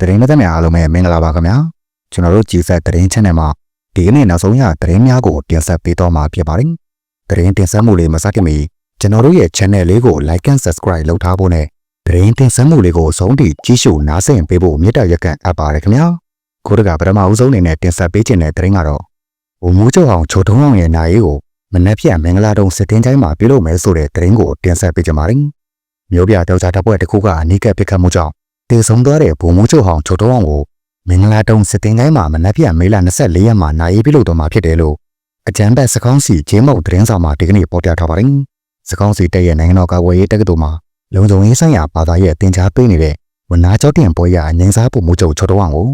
တရင်တဲ့များအားလုံးပဲမင်္ဂလာပါခင်ဗျာကျွန်တော်တို့ကြည်ဆက်တရင် channel မှာဒီကနေ့နောက်ဆုံးရတရင်များကိုတင်ဆက်ပေးတော့မှာဖြစ်ပါတယ်တရင်တင်ဆက်မှုလေးမစတင်မီကျွန်တော်တို့ရဲ့ channel လေးကို like and subscribe လုပ်ထားဖို့နဲ့တရင်တင်ဆက်မှုလေးကိုအဆုံးထိကြည့်ရှုနားဆင်ပေးဖို့မေတ္တာရက်ကန်အပ်ပါတယ်ခင်ဗျာကိုတကပထမအဦးဆုံးအနေနဲ့တင်ဆက်ပေးခြင်းတဲ့တရင်ကတော့ဘုံမိုးကျော်အောင်ချိုထုံးအောင်ရဲ့နိုင်ရေးကိုမနှက်ဖြန်မင်္ဂလာတုံစစ်တင်းချိုင်းမှာပြုလုပ်မယ်ဆိုတဲ့တရင်ကိုတင်ဆက်ပေးကြပါမယ်မျိုးပြတောက်ကြတပ်ပွဲတစ်ခုကအနိကပစ်ခတ်မှုကြောင့် တည်ဆုံသွားတဲ့ဘုံမိုးချုပ်ဟောင်ချိုတုံးအောင်ကိုမင်္ဂလာတုံစစ်တင်တိုင်းမှာမနက်ဖြန်မေလ24ရက်မှာနိုင်ရေးပြုလုပ်တော်မှာဖြစ်တယ်လို့အကြံဘက်စကောင်းစီဂျင်းမုတ်သတင်းဆောင်မှာဒီကနေ့ပေါ်ပြထားပါတယ်။စကောင်းစီတက်ရဲ့နိုင်ငံတော်ကာကွယ်ရေးတက္ကသိုလ်မှာလုံခြုံရေးဆိုင်ရာဘာသာရဲ့တင် जा ပေးနေတဲ့ဝန်နာကျောက်တင်ပွဲရအငင်းစားပုံမှုချုပ်ချိုတုံးအောင်ကို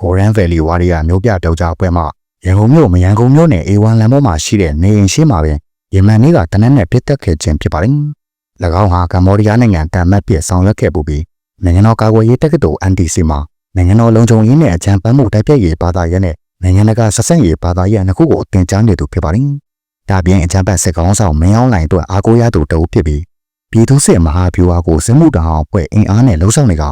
Goran Valley Warrior မျိုးပြတောက်ကြပွဲမှာရန်ကုန်မြို့မရန်ကုန်မြို့နယ် A1 လမ်းပေါ်မှာရှိတဲ့နေအိမ်ရှိမှာပဲယမန်နေ့ကတနက်နဲ့ပြစ်တက်ခဲ့ခြင်းဖြစ်ပါတယ်။၎င်းဟာကမ္ဘောဒီးယားနိုင်ငံတန်မတ်ပြဆောင်ရွက်ခဲ့ပူပြီး နိုင်ငံတော်ကာကွယ်ရေးတက္ကသိုလ် NDC မှာနိုင်ငံတော်လုံခြုံရေးနဲ့အကြံပန်းမှုတိုက်ပြည့်ရေးဘာသာရပ်နဲ့နိုင်ငံတကာဆက်ဆံရေးဘာသာရပ်နှစ်ခုကိုသင်ကြားနေသူဖြစ်ပါတယ်။ဒါပြင်အကြံပတ်စစ်ကောင်းဆောင်မင်းအောင်လှိုင်အတွက်အားကိုးရသူတအုပ်ဖြစ်ပြီးပြည်သူ့စစ်မဟာဗျူဟာကိုစစ်မှုတောင်အောင်ဖွဲ့အင်အားနဲ့လှုပ်ဆောင်နေက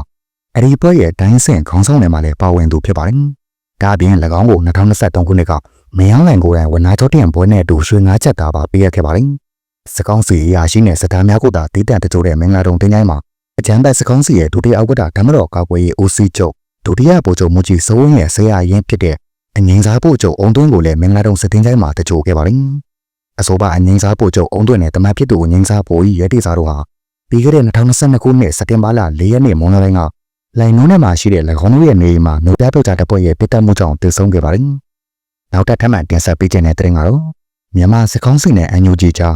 အဲ့ဒီဘွဲ့ရဲ့တိုင်းဆင့်ခေါင်းဆောင်တွေမှာလည်းပါဝင်သူဖြစ်ပါတယ်။ဒါပြင်၎င်းကို2023ခုနှစ်ကမင်းအောင်လှိုင်ကိုယ်တိုင်ဝန်နာချုပ်တင်ပွဲနဲ့အတူရွှေငါးချက်သားပါပေးရခဲ့ပါတယ်။စကောင်းစီအရာရှိနဲ့စတားများကိုသာတည်တံ့တကြိုတဲ့မင်္ဂလာတုံတင်ချိုင်းမှာ အကြံဘက်စကောင်းစီရဲ့ဒုတိယဥက္ကဋ္ဌဓမ္မတော်ကာကွယ်ရေး OC ချုပ်ဒုတိယဗိုလ်ချုပ်မူကြီးစိုးဝင်းရဲ့ဆရာရင်းဖြစ်တဲ့အငိမ့်စားဗိုလ်ချုပ်အုံသွင်းကိုလည်းမင်္ဂလာတုံစစ်တင်ချိုင်းမှာတကြိုခဲ့ပါတယ်။အဆိုပါအငိမ့်စားဗိုလ်ချုပ်အုံသွင်းနဲ့တမန်ဖြစ်သူအငိမ့်စားဗိုလ်ကြီးရဲတိစားတို့ဟာပြီးခဲ့တဲ့2022ခုနှစ်စက်တင်ဘာလ4ရက်နေ့မွန်းလွဲပိုင်းကလိုင်နုံးထဲမှာရှိတဲ့၎င်းတို့ရဲ့နေအိမ်မှာမြို့ပြပြုတ်ကြတဲ့ပွဲရဲ့ပိတ်တက်မှုကြောင့်တည်ဆုံခဲ့ပါတယ်။နောက်ထပ်ထပ်မံတင်ဆက်ပေးခြင်းတဲ့တင်ကတော့မြန်မာစကောင်းစီနဲ့အန်ယူဂျီကြား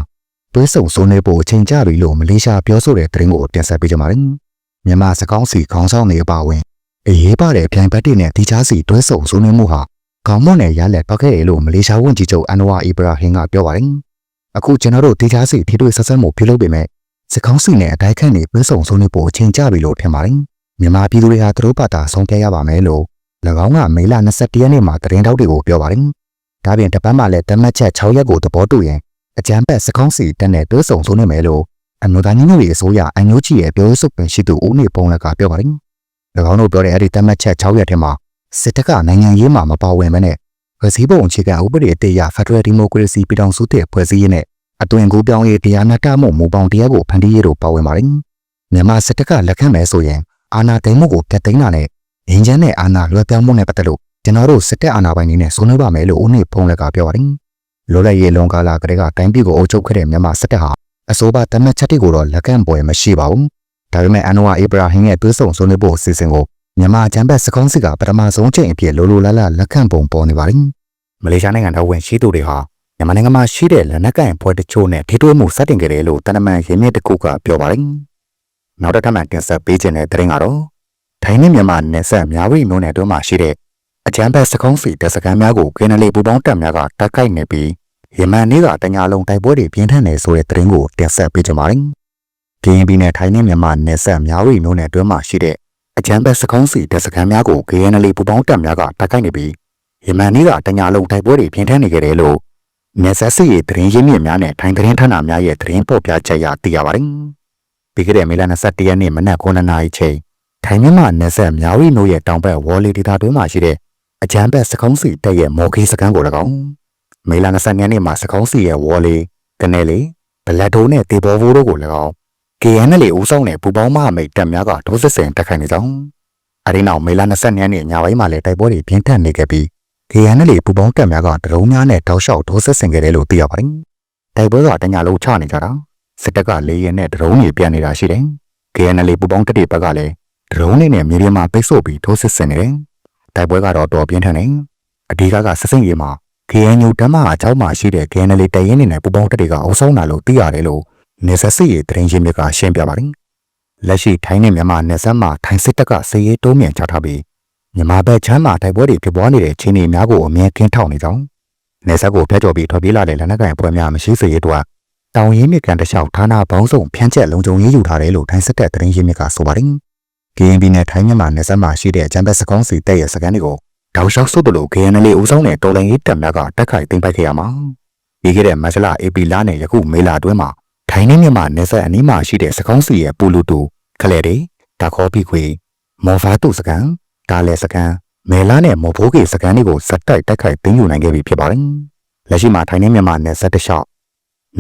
တွဲဆုံစိုးနေဖို့အချိန်ကြပြီလို့မလေးရှားပြောဆိုတဲ့တင်ကိုတင်ဆက်ပေးကြပါမယ်။မြန်မာစကောင်းစီခေါင်းဆောင်တွေအပါအဝင်အရေးပါတဲ့ပြိုင်ဘက်တွေနဲ့ဒီချားစီတွဲဆုံစိုးနေမှုဟာခေါင်းမွန်နဲ့ရလက်ပတ်ခဲ့ရလို့မလေးရှားဝန်ကြီးချုပ်အန်ဝါအီဘရာဟင်ကပြောပါတယ်။အခုကျွန်တော်တို့ဒီချားစီထိတွေ့ဆက်ဆက်မှုပြုလုပ်ပေမဲ့စကောင်းစီနဲ့အတိုက်ခတ်နေတွဲဆုံစိုးနေဖို့အချိန်ကြပြီလို့ထင်ပါတယ်။မြန်မာပြည်သူတွေဟာသူတို့ဘာသာဆုံးဖြတ်ရပါမယ်လို့၎င်းကမေလ21ရက်နေ့မှာသတင်းတောက်တွေကိုပြောပါတယ်။ဒါပြင်တပတ်မှလည်းတမတ်ချက်6ရက်ကိုသဘောတူရင် အကြံပတ်စကောင်းစီတက်နဲ့တွဲဆုံစိုးနေမယ်လို့အမျိုးသားညီညွတ်ရေးအစိုးရအန်ယူချီရဲ့ပြောဆိုပင်ရှိသူဦးနေပုံလက်ကပြောပါတယ်။၎င်းတို့ပြောတဲ့အဲ့ဒီတမတ်ချက်6ရက်ထဲမှာစစ်တပ်ကနိုင်ငံရေးမှာမပါဝင်ဘဲနဲ့ရစည်းပုံအခြေခံဥပဒေအသေးရဖက်ဒရယ်ဒီမိုကရေစီပြည်ထောင်စုတည်ဖွဲ့စည်းရေးနဲ့အသွင်ကူးပြောင်းရေးတရားနာတမှုမူပေါင်းတရားကိုဖန်တီးရေးတို့ပါဝင်ပါတယ်။မြန်မာစစ်တပ်ကလက်ခံမယ်ဆိုရင်အာဏာသိမ်းမှုကိုဖျက်သိမ်းတာနဲ့အင်ဂျင်နဲ့အာဏာလွှဲပြောင်းမှုနဲ့ပတ်သက်လို့ကျွန်တော်တို့စစ်တပ်အာဏာပိုင်တွေနဲ့ဆွေးနွေးပါမယ်လို့ဦးနေဖုံးလက်ကပြောပါတယ်။ လောလရေးလွန်ကာလကလေးကတိုင်းပြည်ကိုအုပ်ချုပ်ခဲ့တဲ့မြန်မာစစ်တပ်ဟာအစိုးရတမတ်ချက်တွေကိုတော့လက်ခံပွဲမရှိပါဘူး။ဒါပေမဲ့အန်နဝါအီဘရာဟင်ရဲ့သွေးဆုံဆွေးနွေးဖို့အစီအစဉ်ကိုမြန်မာချမ်းဘတ်စကောင်းစစ်ကပထမဆုံးချိန်အဖြစ်လိုလိုလားလားလက်ခံပုံပေါ်နေပါတယ်။မလေးရှားနိုင်ငံတော်ဝင်ရှိသူတွေဟာမြန်မာနိုင်ငံမှာရှိတဲ့လက်နက်ကင်ဖွဲ့တချို့နဲ့ထိတွေ့မှုစတင်ခဲ့တယ်လို့တနမန်ရင်းမြစ်တစ်ခုကပြောပါတယ်။နောက်တစ်ထပ်မှတင်ဆက်ပေးခြင်းတဲ့သတင်းကတော့ထိုင်းနဲ့မြန်မာနယ်စပ်မြဝတီမြို့နယ်တို့မှာရှိတဲ့အကြမ်းဖက်စကုံးစီတပ်စခန်းများကိုကင်းနလီပူပေါင်းတပ်များကတိုက်ခိုက်နေပြီး ယမန်နေ့ကတညာလုံးတိုက်ပွဲတွေပြင်းထန်နေဆိုတဲ့သတင်းကိုတင်ဆက်ပေးကြပါမယ်။ကရင်ပြည်နယ်ထိုင်းနဲ့မြန်မာနယ်စပ်မြဝတီမြို့နယ်တွင်းမှာရှိတဲ့အကြမ်းဖက်စကုံးစီတပ်စခန်းများကို KNL ပူပေါင်းတပ်များကတိုက်ခိုက်နေပြီးယမန်နေ့ကတညာလုံးတိုက်ပွဲတွေပြင်းထန်နေကြတယ်လို့နယ်စပ်စစ်ရေးသတင်းရင်းမြစ်များနဲ့ထိုင်းသတင်းဌာနများရဲ့သတင်းပေါ်ပြချက်အရသိရပါတယ်။ပြီးခဲ့တဲ့မေလ21ရက်နေ့မနက်9:00နာရီချိန်ထိုင်းမြန်မာနယ်စပ်မြဝတီမြို့ရဲ့တောင်ဘက်ဝေါ်လီဒေသတွင်းမှာရှိတဲ့အကြမ်းဖက်စကုံးစီတပ်ရဲ့မော်ခေးစခန်းကို၎င်း မေလ22ရက်နေ့မှာစကုံးစီရဲ့ဝေါ်လီကနေလီဘလက်တိုးနဲ့တေဘောဘိုးတို့ကို၎င်း KNL ဦးဆောင်တဲ့ပူပေါင်းမဟာမိတ်တပ်များကဒုစစ်စင်တက်ခိုင်နေကြောင်းအဲဒီနောက်မေလ22ရက်နေ့ညပိုင်းမှာလည်းတိုက်ပွဲတွေပြင်းထန်နေခဲ့ပြီး KNL ပူပေါင်းတပ်များကဒရုန်းများနဲ့တောက်လျှောက်ဒုစစ်စင်ခဲ့တယ်လို့သိရပါတယ်။တိုက်ပွဲကတညာလုံးချနေကြတာစစ်တပ်ကလေရင်နဲ့ဒရုန်းတွေပြန်နေတာရှိတယ်။ KNL ပူပေါင်းတပ်တွေဘက်ကလည်းဒရုန်းတွေနဲ့မြေပြင်မှာပိတ်ဆို့ပြီးဒုစစ်စင်နေတယ်။တိုက်ပွဲကတော့တော်ပြင်းထန်နေ။အဓိကကစစ်စင်ရေးမှာ KNU ဓမ္မအကြောင်းမှာရှိတဲ့ KNL တရင်နေနဲ့ပူပေါင်းတပ်တွေကအောက်ဆုံးလာလို့သိရတယ်လို့နေဆက်စစ်ရေးသတင်းရင်းမြစ်ကရှင်းပြပါတယ်။လက်ရှိထိုင်းနဲ့မြန်မာနယ်စပ်မှာထိုင်းစစ်တပ်ကစစ်ရေးတုံးမြန်ချထားပြီးမြန်မာဘက်ချမ်းမှာတိုက်ပွဲတွေဖြစ်ပွားနေတဲ့ခြေနေများကိုအမြဲခင်းထောက်နေကြောင်းနေဆက်ကိုဖျက်ချော်ပြီးထွက်ပြေးလာတဲ့လက်နက်ကိုင်အဖွဲ့များမရှိစေရေးအတွက်တောင်ရင်းမြစ်ကန်တလျှောက်ဌာနပေါင်းစုံဖြန့်ကျက်လုံခြုံရေးယူထားတယ်လို့ထိုင်းစစ်တပ်သတင်းရင်းမြစ်ကဆိုပါတယ်။ KNB နဲ့ထိုင်းမြန်မာနယ်စပ်မှာရှိတဲ့ဂျမ်ဘက်စကောင်းစီတပ်ရဲ့စခန်းတွေကို တောက်လျှောက်ဆုတ်တယ်လို့ KNL ဦးဆောင်တဲ့တော်လှန်ရေးတပ်များကတက်ခိုက်သိမ်းပိုက်ခဲ့ရမှာပြီးခဲ့တဲ့မတ်လ AP လနဲ့ယခုမေလအတွင်းမှာထိုင်းနဲ့မြန်မာနယ်စပ်အနီးမှာရှိတဲ့စကောင်းစီရဲ့ပူလူတူခလဲတွေတာခေါ်ပြီးခွေမော်ဖာတူစကန်ဒါလည်းစကန်မဲလာနဲ့မော်ဖိုးကေစကန်တွေကိုစက်တိုက်တိုက်ခိုက်သိမ်းယူနိုင်ခဲ့ပြီဖြစ်ပါတယ်။လက်ရှိမှာထိုင်းနဲ့မြန်မာနယ်စပ်တစ်လျှောက်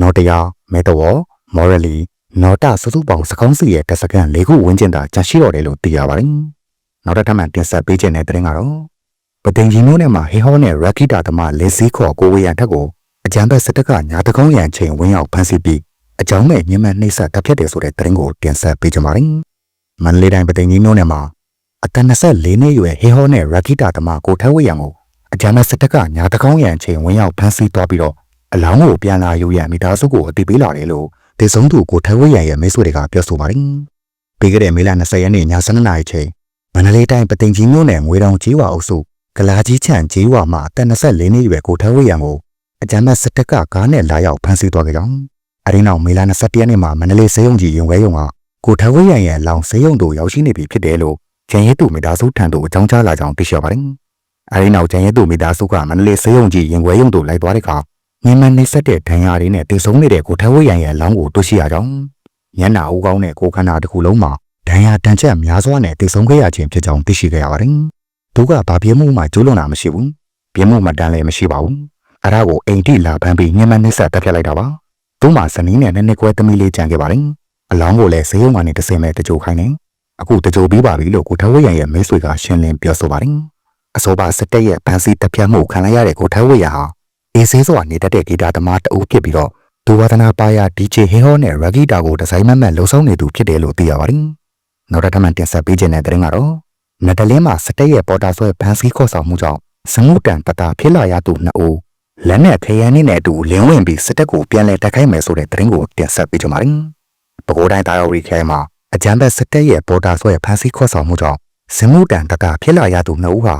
နော်တရာမဲတော်မော်ရလီနော်တာစုစုပေါင်းစကောင်းစီရဲ့တက်စကန်၄ခုဝန်းကျင်သာကြာရှိတော့တယ်လို့သိရပါတယ်။နောက်တစ်ထပ်မှတင်ဆက်ပေးခြင်းတဲ့တဲ့ရင်ကတော့ ပသိမ်ကြီးမျိုးနဲ့မှာဟေဟောနဲ့ရက်ဂီတာသမားလက်စည်းခေါ်ကိုဝေရန်ထက်ကိုအကြံဘက်စစ်တပ်ကညာတကောင်းရန်ချိန်ဝင်းရောက်ဖမ်းဆီးပြီးအကြောင်းမဲ့ညမနှိမ့်ဆက်တပ်ဖြတ်တယ်ဆိုတဲ့တဲ့ရင်ကိုတင်ဆက်ပေးကြပါမယ်။မန္တလေးတိုင်းပသိမ်ကြီးမျိုးနဲ့မှာအသက်24နှစ်အရွယ်ဟေဟောနဲ့ရက်ဂီတာသမားကိုထက်ဝေရန်ကိုအကြံဘက်စစ်တပ်ကညာတကောင်းရန်ချိန်ဝင်းရောက်ဖမ်းဆီးသွားပြီးတော့အလောင်းကိုပြန်လာယူရန်မိသားစုကိုအတိပေးလာတယ်လို့ဒေဆုံးသူကိုထက်ဝေရန်ရဲ့မိတ်ဆွေတွေကပြောဆိုပါတယ်။ပြီးခဲ့တဲ့မေလ20ရက်နေ့ည7:00နာရီချိန်မန္တလေးတိုင်းပသိမ်ကြီးမြို့နယ်ငွေတောင်ကြီးဝါအုပ်စု ကလာကြီးချန်ကြီးဝါမှာအသက်24နှစ်အရွယ်ကိုထက်ဝေရန်ကိုအကြမ်းဖက်စစ်တပ်ကကားနဲ့လာရောက်ဖမ်းဆီးသွားကြကြောင်းအဲဒီနောက်မေလ21ရက်နေ့မှာမန္တလေးစေယုံကြီးရုံဝဲရုံကကိုထက်ဝေရန်ရဲ့လောင်စေယုံတို့ရောက်ရှိနေပြီဖြစ်တယ်လို့ကျန်ရဲသူမိသားစုထံသို့အကြောင်းကြားလာကြောင်းသိရှိရပါတယ်။အဲဒီနောက်ကျန်ရဲသူမိသားစုကမန္တလေးစေယုံကြီးရုံဝဲရုံသို့လိုက်သွားတဲ့အခါမြင်းမနေဆက်တဲ့ဒဏ်ရာတွေနဲ့တည်ဆုံးနေတဲ့ကိုထက်ဝေရန်ရဲ့လောင်းကိုတွေ့ရှိရကြောင်းညနာဦးကောင်းတဲ့ကိုခန္ဓာတစ်ခုလုံးမှာဒဏ်ရာတန်ချက်များစွာနဲ့တည်ဆုံးခဲ့ရခြင်းဖြစ်ကြောင်းသိရှိခဲ့ရပါတယ်။ သူကဘာပြင်းမှုမှကျူးလွန်တာမရှိဘူး။ပြင်းမှုမှတန်လည်းမရှိပါဘူး။အဲဒါကိုအိမ်တိလာဖမ်းပြီးညမနှိဆက်တက်ပြတ်လိုက်တာပါ။သူ့မှာစနီးနဲ့နည်းနည်းကွဲသမီးလေးကြံခဲ့ပါတယ်။အလောင်းကိုလည်းဈေးရုံကနေတစ်စင်မဲ့တကြိုခိုင်းနေ။အခုတကြိုပြီးပါပြီလို့ကိုထဝေရန်ရဲ့မိတ်ဆွေကရှင်းလင်းပြောဆိုပါတယ်။အဆိုပါစတက်ရဲ့ဗန်စီတက်ပြတ်မှုခံလိုက်ရတဲ့ကိုထဝေရန်ဟာအေးဆေးစွာနေတတ်တဲ့ဂီတာသမားတအုပ်ဖြစ်ပြီးတော့ဒူဝါဒနာပါယာ DJ ဟေဟောနဲ့ရဂီတာကိုဒီဇိုင်းမတ်မတ်လှုပ်ဆောင်နေသူဖြစ်တယ်လို့သိရပါတယ်။နောက်တစ်ထပ်မှတင်ဆက်ပေးခြင်းတဲ့တဲ့ရင်ကတော့ နတလင်းမှာစတက်ရဲ့ပေါ်တာဆွဲဗန်စီခေါ်ဆောင်မှုကြောင့်စမှုတန်တတာဖြစ်လာရသူနှစ်ဦးလက်နဲ့ခရမ်းနဲ့အတူလင်းဝင်ပြီးစတက်ကိုပြန်လည်တိုက်ခိုက်မယ်ဆိုတဲ့သတင်းကိုတင်ဆက်ပေးကြပါမယ်။ပဲခူးတိုင်းတာယော်ရီခဲမှာအကြမ်းဖက်စတက်ရဲ့ပေါ်တာဆွဲဗန်စီခေါ်ဆောင်မှုကြောင့်စမှုတန်တတာဖြစ်လာရသူနှစ်ဦးဟာ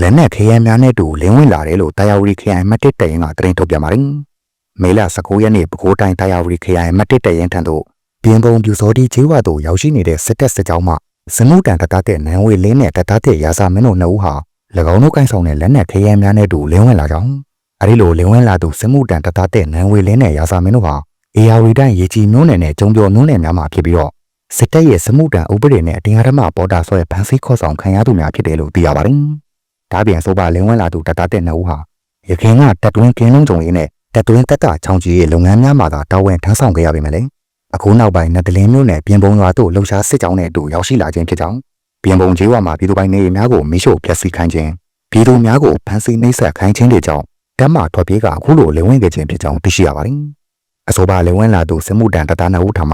လက်နဲ့ခရမ်းများနဲ့တူလင်းဝင်လာတယ်လို့တာယာဝရီခရိုင်မတ်တစ်တရင်ကသတင်းထုတ်ပြန်ပါတယ်။မေလ19ရက်နေ့ပဲခူးတိုင်းတာယာဝရီခရိုင်မတ်တစ်တရင်ထံသို့ပြင်းပုံပြူစောတိချေးဝါသို့ရောက်ရှိနေတဲ့စစ်တပ်စစ်ကြောင်းမှ စမှုတန်တတတဲ့နန်းဝေလင်းနဲ့တတတဲ့ရာစာမင်းတို့နှစ်ဦးဟာ၎င်းတို့ကိုင်းဆောင်တဲ့လက်နဲ့ခရမ်းများနဲ့တူလင်းဝင်လာကြောင်းအဲဒီလိုလင်းဝင်လာသူစမှုတန်တတတဲ့နန်းဝေလင်းနဲ့ရာစာမင်းတို့ဟာအေယာဝီတိုင်းရေကြီးမျိုးနယ်နဲ့ကျုံပြောမျိုးနယ်များမှာဖြစ်ပြီးတော့စစ်တပ်ရဲ့စမှုတန်ဥပဒေနဲ့အတင်းအဓမ္မပေါ်တာဆွဲဖန်ဆီးခေါ်ဆောင်ခံရသူများဖြစ်တယ်လို့သိရပါတယ်။ဒါပြင်ဆိုပါလင်းဝင်လာသူတတတဲ့နှစ်ဦးဟာရခင်ကတက်တွင်းကင်းလုံးကြုံရင်းနဲ့တက်တွင်းတက်တာချောင်းကြီးရဲ့လုပ်ငန်းများမှာသာတာဝန်ထမ်းဆောင်ခဲ့ရပေမဲ့လည်း အခုနောက်ပိုင်းနတ်တလင်းမျိုးနဲ့ပြင်ပုံရွာတို့လှုပ်ရှားစစ်ကြောင်းနဲ့အတူရောက်ရှိလာခြင်းဖြစ်ကြောင်းပြင်ပုံကျေးဝါမှာပြည်သူပိုင်းနေများကိုမိရှို့ဖျက်ဆီးခိုင်းခြင်းပြည်သူများကိုဖမ်းဆီးနှိပ်စက်ခိုင်းခြင်းတွေကြောင့်တမ်းမာထွက်ပြေးကအခုလိုလေဝင်ခဲ့ခြင်းဖြစ်ကြောင်းသိရှိရပါတယ်။အဆိုပါလေဝင်လာသူစစ်မှုတန်တတနဦးထမ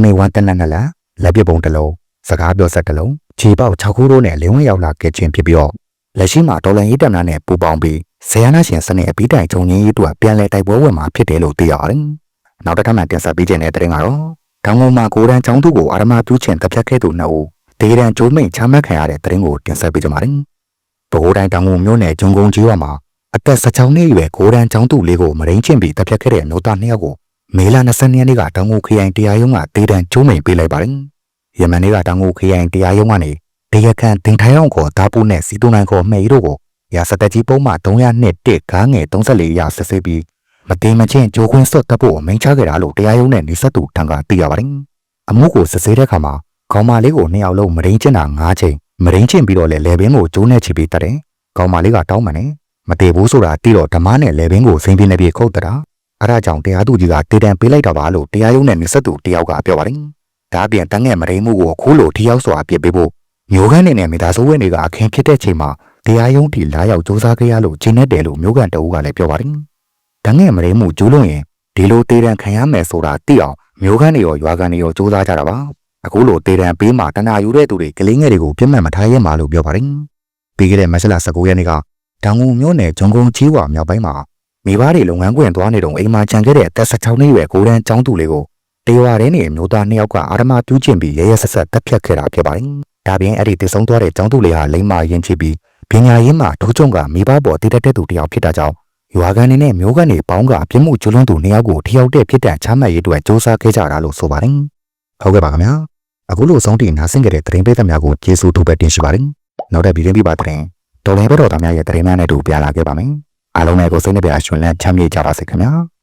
MA1 တနက်နလန်လက်ပစ်ပုံတစ်လုံးစကားပြောဆက်တစ်လုံးခြေပေါက်6ခုတို့နဲ့လေဝင်ရောက်လာခဲ့ခြင်းဖြစ်ပြီးတော့လက်ရှိမှာဒေါ်လာရေးတပ်များနဲ့ပူးပေါင်းပြီးဇယနာရှင်စနစ်အပြီးတိုင်ဂျုံရင်းရေးတို့ပြန်လည်တိုက်ပွဲဝင်မှာဖြစ်တယ်လို့သိရပါတယ်။ နောက်တစ်ခါမှတင်ဆက်ပေးခြင်းတဲ့တဲ့ရင်ကတော့တောင်ကုန်မှာကိုရန်ချောင်းသူကိုအာရမပြုချင်တပ်ဖြတ်ခဲ့သူနှစ်ဦးဒေရန်ကျိုးမိန်ချမှတ်ခံရတဲ့တဲ့ရင်ကိုတင်ဆက်ပေးကြပါမယ်။ဗဟိုတိုင်းတောင်ကုန်မြို့နယ်ဂျုံကုန်းကြီးဝမှာအသက်16နှစ်အရွယ်ကိုရန်ချောင်းသူလေးကိုမရင်းချင်းပြီးတပ်ဖြတ်ခဲ့တဲ့နိုတာနှစ်ယောက်ကိုမေလ20ရက်နေ့ကတောင်ကုန်ခရိုင်တရားရုံးကဒေရန်ကျိုးမိန်ပေးလိုက်ပါတယ်။ယမန်နေ့ကတောင်ကုန်ခရိုင်တရားရုံးကနေဒေရခန်တင်ထိုင်အောင်ကိုတာပူနဲ့စီတူနိုင်ကိုမှဲ့ရီတို့ကိုရာစတက်ကြီးပုံမှ302တစ်ကားငယ်34ရာဆက်စစ်ပြီး မတင်မချင်းကြိုးခွင်းစွတ်တပ်ဖို့အမိန့်ချခဲ့တာလို့တရားရုံးနဲ့နေဆက်သူထံကသိရပါတယ်။အမှုကိုစစ်ဆေးတဲ့အခါမှာခေါင်းမလေးကိုနှစ်ယောက်လုံးမရင်းကျင်တာ၅ချိန်မရင်းကျင်ပြီးတော့လေလေဘင်းကိုကျိုးနဲ့ချပြီးတတ်တယ်။ခေါင်းမလေးကတောင်းပန်တယ်။မတည်ဘူးဆိုတာတိတော့ဓမ္မနဲ့လေဘင်းကိုစိမ့်ပြနေပြီးခုတ်တတာ။အဲဒါကြောင့်တရားသူကြီးကတေတံပေးလိုက်တာပါလို့တရားရုံးနဲ့နေဆက်သူတယောက်ကပြောပါတယ်။ဒါအပြင်တန်းငယ်မရင်းမှုကိုအခုလိုထိရောက်စွာအပြစ်ပေးဖို့မျိုးခန်းနေနဲ့မိသားစုဝင်တွေကအခင်းဖြစ်တဲ့ချိန်မှာတရားရုံးထိလာရောက်စူးစမ်းခဲ့ရလို့ဂျင်းနဲ့တယ်လို့မျိုးကန်တအူးကလည်းပြောပါတယ်။ တန်းငယ်မရင်းမှုကျိုးလို့ရင်ဒီလိုတေတံခံရမယ်ဆိုတာသိအောင်မျိုးခန်းတွေရောရွာကန်တွေရောစူးစမ်းကြတာပါ။အခုလိုတေတံပေးမှတနာယူတဲ့သူတွေကလေးငယ်တွေကိုပြစ်မှတ်မထားရဲမှာလို့ပြောပါတယ်။ပြီးခဲ့တဲ့မက်ဆလာ19ရက်နေ့ကတောင်ငူမြို့နယ်ဂျုံကုန်းကြီးဝါမြောက်ပိုင်းမှာမိဘတွေလုပ်ငန်းခွင်သွားနေတော့အိမ်မှာခြံခဲ့တဲ့အသက်16နှစ်အရွယ်ကိုရန်ចောင်းသူလေးကိုတေဝါထဲနေမျိုးသားနှစ်ယောက်ကအာရမပြူးကျင်ပြီးရဲရဲဆက်ဆက်တပ်ဖြတ်ခဲ့တာဖြစ်ပါတယ်။ဒါပြင်အဲ့ဒီတည်ဆုံသွားတဲ့ចောင်းသူလေးဟာလိမ္မာရင်ချပြီးပညာရေးမှာဒုချုံကမိဘပေါ်တည်တတ်တဲ့သူတစ်ယောက်ဖြစ်တာကြောင့် ရွာကန်နေနဲ့မျိုးကန်နေပေါင်းကအပြစ်မှုကျူးလွန်သူနှစ်ယောက်ကိုထိရောက်တဲ့ဖြစ်တန်ချမှတ်ရေးအတွက်စ조사ခဲ့ကြတာလို့ဆိုပါတယ်။ဟုတ်ကဲ့ပါခင်ဗျာ။အခုလိုဆုံးတိနားဆင်ကြတဲ့သတင်းပေးသက်များကိုကျေးဇူးတူပဲတင်ရှိပါတယ်။နောက်တဲ့ဗီဒီယိုပြပါတဲ့တော်လည်းဘတော်သားများရဲ့သတင်းများနဲ့တူပြလာခဲ့ပါမယ်။အားလုံးနဲ့ကိုစိတ်နှပြရှင်လန်းချမ်းမြေ့ကြပါစေခင်ဗျာ။